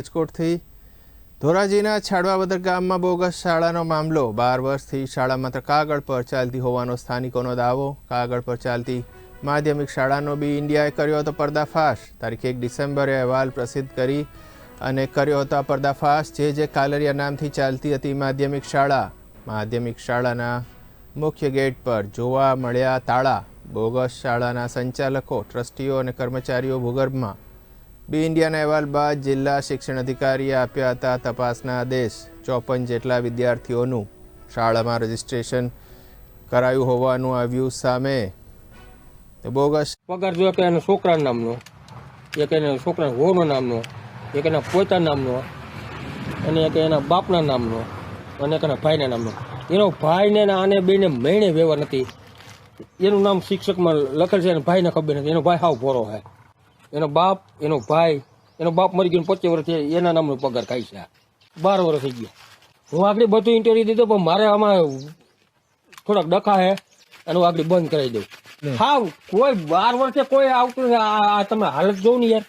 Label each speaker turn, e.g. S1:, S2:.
S1: રાજકોટથી ધોરાજીના છાડવાવદર ગામમાં બોગસ શાળાનો મામલો. બાર વર્ષથી શાળા માત્ર કાગળ પર ચાલતી હોવાનો સ્થાનિકોનો દાવો. કાગળ પર ચાલતી માધ્યમિક શાળાનો બી ઇન્ડિયાએ કર્યો હતો પર્દાફાશ. તારીખ એક ડિસેમ્બરે અહેવાલ પ્રસિદ્ધ કરી અને કર્યો હતો આ પર્દાફાશ. જે જે કાલરિયા નામથી ચાલતી હતી માધ્યમિક શાળા. માધ્યમિક શાળાના મુખ્ય ગેટ પર જોવા મળ્યા તાળા. બોગસ શાળાના સંચાલકો, ટ્રસ્ટીઓ અને કર્મચારીઓ ભૂગર્ભમાં બી ઇન્ડિયાના અહેવાલ બાદ જિલ્લા શિક્ષણ અધિકારીએ આપ્યા હતા તપાસના આદેશ. ચોપન જેટલા વિદ્યાર્થીઓનું શાળામાં રજીસ્ટ્રેશન કરાયું હોવાનું આવ્યું સામે. બોગસ
S2: પગાર જો કે એના છોકરા નામનો, એક એના છોકરા હોનો નામનો, એક એના પોતા નામનો, અને એક એના બાપના નામનો, અને એક એના ભાઈના નામનો. એનો ભાઈને આને બેને મહિને વ્યવહાર નથી. એનું નામ શિક્ષકમાં લખેલ છે અને ભાઈને ખબર નથી. એનો ભાઈ હાવ ભોરો છે. એનો બાપ એનો ભાઈ એનો બાપ મરી ગયો પચીસ વર્ષ થયા, એના નામનો પગાર ખાય છે બાર વર્ષ થઈ ગયા. હું આગળ બધું ઇન્ટરવ્યુ દીધો પણ મારે આમાં થોડાક ડખા હે અને હું આગળ બંધ કરાવી દઉં. હા કોઈ બાર વર્ષે કોઈ આવતું તમે હાલત જોઉં ને યાર.